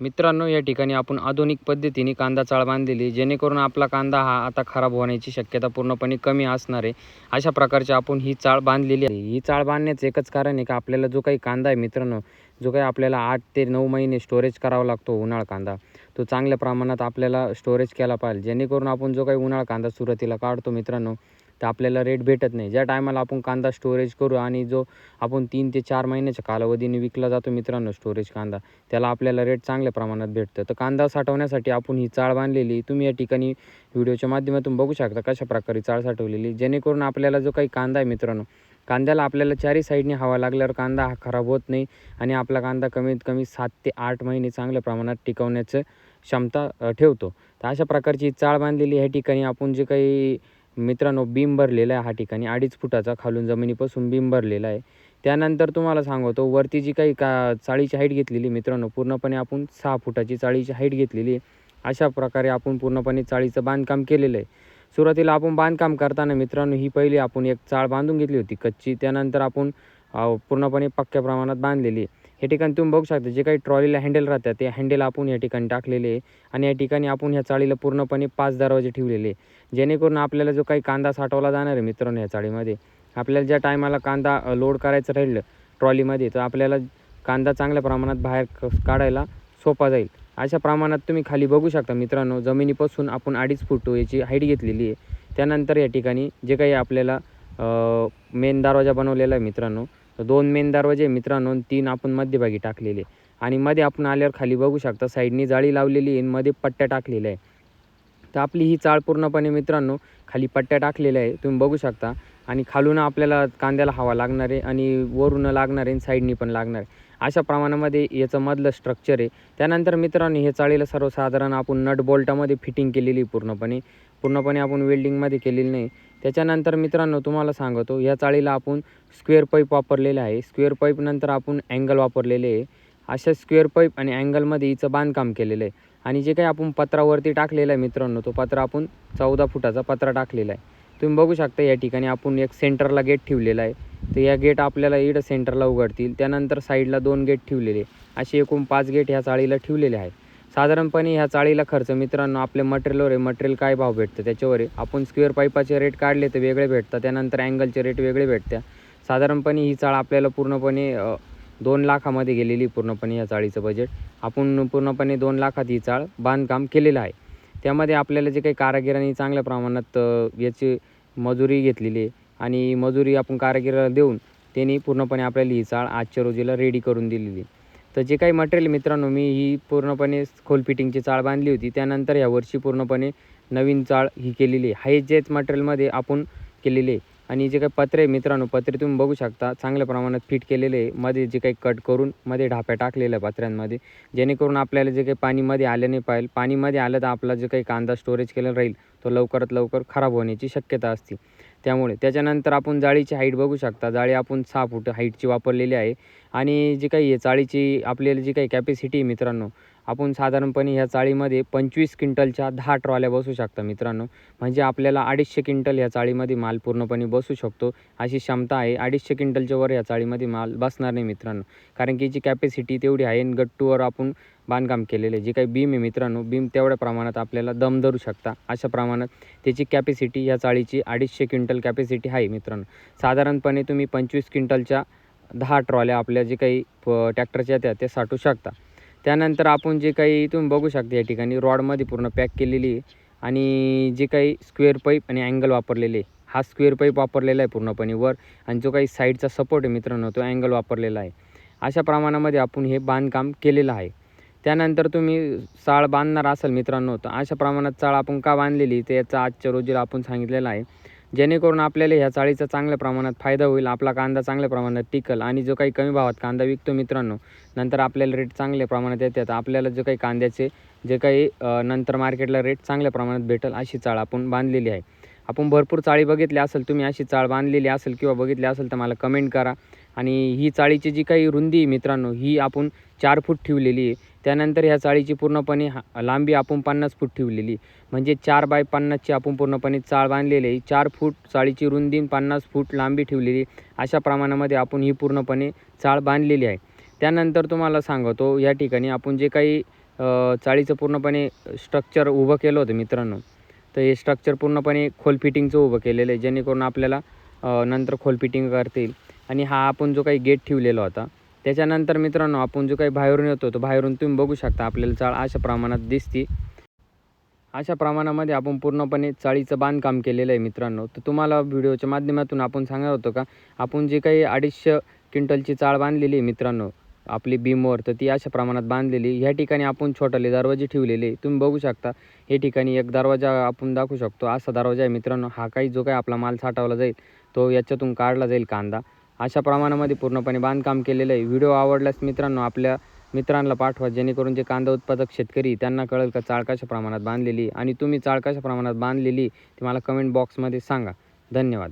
मित्रांनो या ठिकाणी आपण आधुनिक पद्धतीने कांदा चाळ बांधलेली जेणेकरून आपला कांदा हा आता खराब होण्याची शक्यता पूर्णपणे कमी असणार आहे. अशा प्रकारची आपण ही चाळ बांधलेली आहे. ही चाळ बांधण्याचं एकच कारण आहे का आपल्याला जो काही कांदा आहे मित्रांनो जो काही आपल्याला आठ ते नऊ महिने स्टोरेज करावा लागतो उन्हाळ कांदा तो चांगल्या प्रमाणात आपल्याला स्टोरेज केला पाहिजे. जेणेकरून आपण जो काही उन्हाळ कांदा सुरुवातीला काढतो मित्रांनो तर आपल्याला रेट भेटत नाही. ज्या टायमाला आपण कांदा स्टोरेज करू आणि जो आपण तीन ते चार महिन्याच्या कालावधीने विकला जातो मित्रांनो स्टोरेज कांदा त्याला आपल्याला रेट चांगल्या प्रमाणात भेटतं. तर कांदा साठवण्यासाठी आपण ही चाळ बांधलेली तुम्ही या ठिकाणी व्हिडिओच्या माध्यमातून बघू शकता कशा प्रकारे चाळ साठवलेली. जेणेकरून आपल्याला जो काही कांदा आहे मित्रांनो कांद्याला आपल्याला चारही साईडने हवा लागल्यावर कांदा हा खराब होत नाही आणि आपला कांदा कमीत कमी सात ते आठ महिने चांगल्या प्रमाणात टिकवण्याचं क्षमता ठेवतो. तर अशा प्रकारची ही चाळ बांधलेली ह्या ठिकाणी आपण जे काही मित्रांनो बीम भरलेला आहे हा ठिकाणी. अडीच फुटाचा खालून जमिनीपासून बीम भरलेला आहे. त्यानंतर तुम्हाला सांगतो वरती जी काही का चाळीची हाईट घेतलेली मित्रांनो पूर्णपणे आपण सहा फुटाची चाळीची हाईट घेतलेली आहे. अशा प्रकारे आपण पूर्णपणे चाळीचं बांधकाम केलेलं आहे. सुरुवातीला आपण बांधकाम करताना मित्रांनो ही पहिली आपण एक चाळ बांधून घेतली होती कच्ची. त्यानंतर आपण पूर्णपणे पक्क्या प्रमाणात बांधलेली आहे. या ठिकाणी तुम्ही बघू शकता जे काही ट्रॉलीला हँडल राहतात ते हँडल आपण या ठिकाणी टाकलेले आहे. आणि या ठिकाणी आपण ह्या चाळीला पूर्णपणे पाच दरवाजे ठेवलेले आहे. जेणेकरून आपल्याला जो काही कांदा साठवला जाणार आहे मित्रांनो या चाळीमध्ये आपल्याला ज्या टायमाला कांदा लोड करायचं राहिलं ट्रॉलीमध्ये तर आपल्याला कांदा चांगल्या प्रमाणात बाहेर काढायला सोपा जाईल. अशा प्रमाणात तुम्ही खाली बघू शकता मित्रांनो जमिनीपासून आपण अडीच फूट याची हाईट घेतलेली आहे. त्यानंतर या ठिकाणी जे काही आपल्याला मेन दरवाजा बनवलेला आहे मित्रांनो तर दोन मेन दरवाजे मित्रांनो तीन आपण मध्यभागी टाकलेले आणि मध्ये आपण आल्यावर खाली बघू शकता साईडनी जाळी लावलेली आहे आणि मध्ये पट्ट्या टाकलेल्या आहे. तर आपली ही चाळ पूर्णपणे मित्रांनो खाली पट्ट्या टाकलेल्या आहे. तुम्ही बघू शकता. आणि खालून आपल्याला कांद्याला हवा लागणार आहे आणि वरून लागणार आहे साईडनी पण लागणार आहे. अशा प्रमाणामध्ये याचं मधलं स्ट्रक्चर आहे. त्यानंतर मित्रांनो हे चाळीला सर्वसाधारण आपण नट बोल्टामध्ये फिटिंग केलेली आहे पूर्णपणे. पूर्णपणे आपण वेल्डिंगमध्ये केलेली नाही. त्याच्यानंतर मित्रांनो तुम्हाला सांगतो ह्या चाळीला आपण स्क्वेअर पाईप वापरलेले आहे. स्क्वेअर पाईप नंतर आपण अँगल वापरलेले आहे. अशा स्क्वेअर पाईप आणि अँगलमध्ये हिचं बांधकाम केलेलं आहे. आणि जे काही आपण पत्रावरती टाकलेलं आहे मित्रांनो तो पत्रा आपण चौदा फुटाचा पत्रा टाकलेला आहे. तुम्ही बघू शकता या ठिकाणी आपण एक सेंटरला गेट ठेवलेला आहे. तर या गेट आपल्याला इडं सेंटरला उघडतील. त्यानंतर साईडला दोन गेट ठेवलेले. असे एकूण पाच गेट ह्या चाळीला ठेवलेले आहे साधारणपणे ह्या चाळीला खर्च मित्रांनो आपल्या मटेरियलवर आहे. मटेरियल काय भाव भेटतं त्याच्यावर आहे. आपण स्क्वेअर पाईपाचे रेट काढले तर वेगळे भेटतात. त्यानंतर अँगलचे रेट वेगळे भेटत्या साधारणपणे ही चाळ आपल्याला पूर्णपणे दोन लाखामध्ये गेलेली पूर्णपणे या चाळीचं बजेट आपण पूर्णपणे दोन लाखात ही चाळ बांधकाम केलेलं आहे. त्यामध्ये आपल्याला जे काही कारागिरांनी चांगल्या प्रमाणात याची मजुरी घेतलेली आहे. आणि मजुरी आपण कारागिराला देऊन त्यांनी पूर्णपणे आपल्याला ही चाळ आजच्या रोजीला रेडी करून दिलेली. आहे. तर जे काही मटेरियल मित्रांनो मी ही पूर्णपणे खोल फिटिंगची चाळ बांधली होती. त्यानंतर ह्या वर्षी पूर्णपणे नवीन चाळ ही केलेली आहे. हे जेच मटेरियलमध्ये आपण केलेली आहे. आणि जे काही पत्रे मित्रांनो पत्रे तुम्ही बघू शकता. चांगल्या प्रमाणात फिट केलेले आहे. मध्ये जे काही कट करून मध्ये ढाप्या टाकलेल्या पत्र्यांमध्ये. जेणेकरून आपल्याला जे काही पाणीमध्ये आले नाही पाहिजे पाणीमध्ये आलं तर आपला जे काही कांदा स्टोरेज केलेला राहील तो लवकरात लवकर खराब होण्याची शक्यता असते. त्यामुळे. त्याच्यानंतर आपण जाळीची हाईट बघू शकता. जाळी आपण सहा फूट हाईटची वापरलेली आहे. आणि जी काही आहे चाळीची आपल्याला जी काही कॅपॅसिटी आहे मित्रांनो आपण साधारणपणे ह्या चाळीमध्ये पंचवीस क्विंटलच्या दहा ट्रॉल्या बसू शकता मित्रांनो. म्हणजे आपल्याला अडीचशे क्विंटल ह्या चाळीमध्ये माल पूर्णपणे बसू शकतो. अशी क्षमता आहे अडीचशे क्विंटलच्या वर या चाळीमध्ये माल बसणार नाही मित्रांनो. कारण की जी कॅपॅसिटी तेवढी आहे आणि गट्टूवर आपण बांधकाम केलेलं आहे. जे काही बीम आहे मित्रांनो बीम तेवढ्या प्रमाणात आपल्याला दम धरू शकता. अशा प्रमाणात त्याची कॅपॅसिटी या चाळीची अडीचशे क्विंटल कॅपॅसिटी आहे मित्रांनो. साधारणपणे तुम्ही पंचवीस क्विंटलच्या दहा ट्रॉल्या आपल्या जे काही ट्रॅक्टरच्या त्या ते साठवू शकता. त्यानंतर आपण जे काही तुम्ही बघू शकता या ठिकाणी रॉडमध्ये पूर्ण पॅक केलेली आहे. आणि जे काही स्क्वेअर पाईप आणि अँगल वापरलेले आहे हा स्क्वेअर पाईप वापरलेला आहे पूर्णपणे वर. आणि जो काही साईडचा सपोर्ट आहे मित्रांनो तो अँगल वापरलेला आहे. अशा प्रमाणामध्ये आपण हे बांधकाम केलेलं आहे. त्यानंतर तुम्ही चाळ बांधणार असाल मित्रांनो तर अशा प्रमाणात चाळ आपण का बांधलेली ते याचा आजच्या रोजीला आपण सांगितलेलं आहे. जेणेकरून आपल्याला ह्या चाळीचा चांगल्या प्रमाणात फायदा होईल आपला कांदा चांगल्या प्रमाणात टिकल आणि जो काही कमी भावात कांदा विकतो मित्रांनो नंतर आपल्याला रेट चांगल्या प्रमाणात येतात आपल्याला जो काही कांद्याचे जे काही नंतर मार्केटला रेट चांगल्या प्रमाणात भेटेल अशी चाळ आपण बांधलेली आहे. आपण भरपूर चाळी बघितली असेल तुम्ही अशी चाळ बांधलेली असेल किंवा बघितली असेल तर मला कमेंट करा. आणि ही चाळीची जी काही रुंदी आहे मित्रांनो ही आपण चार फूट ठेवलेली आहे. त्यानंतर ह्या चाळीची पूर्णपणे हा- लांबी आपण पन्नास फूट ठेवलेली. म्हणजे चार बाय पन्नासची आपण पूर्णपणे चाळ बांधलेली आहे. चार फूट चाळीची रुंदी पन्नास फूट लांबी ठेवलेली अशा प्रमाणामध्ये आपण ही पूर्णपणे चाळ बांधलेली आहे. त्यानंतर तुम्हाला सांगतो या ठिकाणी आपण जे काही चाळीचं पूर्णपणे स्ट्रक्चर उभं केलं होतं मित्रांनो तर हे स्ट्रक्चर पूर्णपणे खोल फिटिंगचं उभं केलेलं आहे. जेणेकरून आपल्याला नंतर खोल फिटिंग करता येईल. आणि हा आपण जो काही गेट ठेवलेला होता त्याच्यानंतर मित्रांनो आपण जो काही बाहेरून येतो तो बाहेरून तुम्ही बघू शकता. आपल्याला चाळ अशा प्रमाणात दिसते. अशा प्रमाणामध्ये आपण पूर्णपणे चाळीचं बांधकाम केलेलं आहे मित्रांनो. तर तुम्हाला व्हिडिओच्या माध्यमातून आपण सांगणार होतो का? आपण जे काही अडीचशे क्विंटलची चाळ बांधलेली आहे मित्रांनो आपली बीमवर तर ती अशा प्रमाणात बांधलेली ह्या ठिकाणी आपण छोटाले दरवाजे ठेवलेले तुम्ही बघू शकता हे ठिकाणी एक दरवाजा आपण दाखवू शकतो. असा दरवाजा आहे मित्रांनो हा काही जो काही आपला माल साठवला जाईल तो याच्यातून काढला जाईल कांदा. अशा प्रमाणामध्ये पूर्णपणे बांधकाम केलेलं आहे. व्हिडिओ आवडल्यास मित्रांनो आपल्या मित्रांना पाठवा जेणेकरून जे कांदा उत्पादक शेतकरी त्यांना कळेल का चाळ कशा प्रमाणात बांधलेली आणि तुम्ही चाळ कशा प्रमाणात बांधलेली ते मला कमेंट बॉक्समध्ये सांगा. धन्यवाद.